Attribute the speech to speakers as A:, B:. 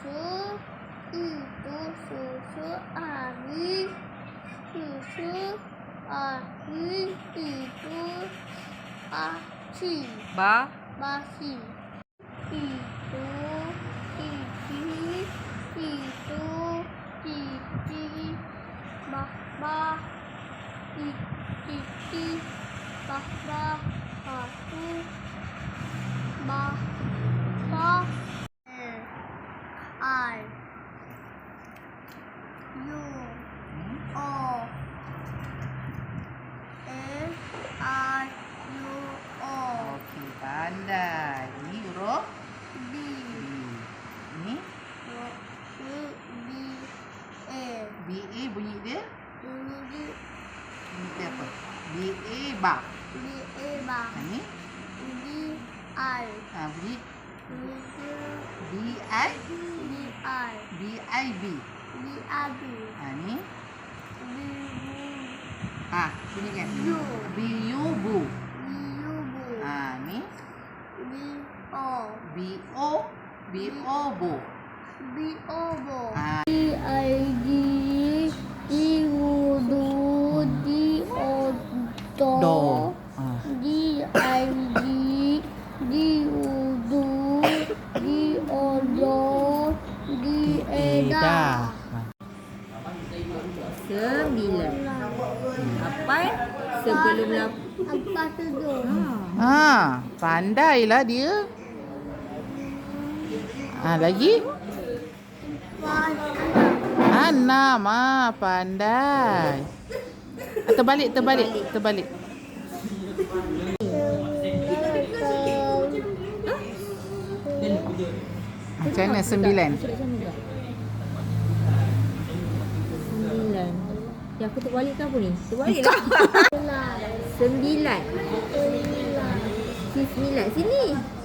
A: 数一数 susu
B: anu,
A: susu 七八八七，一读 asih babasi, itu gigi. U O S I U O
C: Okey, pandai. Ini huruf
A: B
C: B. Ini
A: C B A
C: B A bunyi dia. Bunyi dia apa? B A ba.
A: B A bang
C: Ha, Ini
A: ini I
C: ha, bunyi
A: ini
C: B I
A: ini I
C: B I B.
A: abi
C: Ha, ni
A: ini
C: ha, bunyi kan?
A: U.
C: B U bu.
A: ini U bu
C: Ha, ni
A: ini O
C: B O B O bu.
A: B O bu
C: Ha,
A: D I G D U du D O do
C: do. Ha.
A: D I G D U du D O do D E da
C: Ha.
B: Sembilan. Apa? Sebelum.
A: Apa tujuh
C: Ha, pandailah dia. Ha, lagi? Enam. Ah, pandai. Ah, terbalik, terbalik, terbalik. Macam mana?
B: Sembilan. Ya aku terbalik ke apa ni? Terbalik lah. Sembilan. Si sembilan. Sini.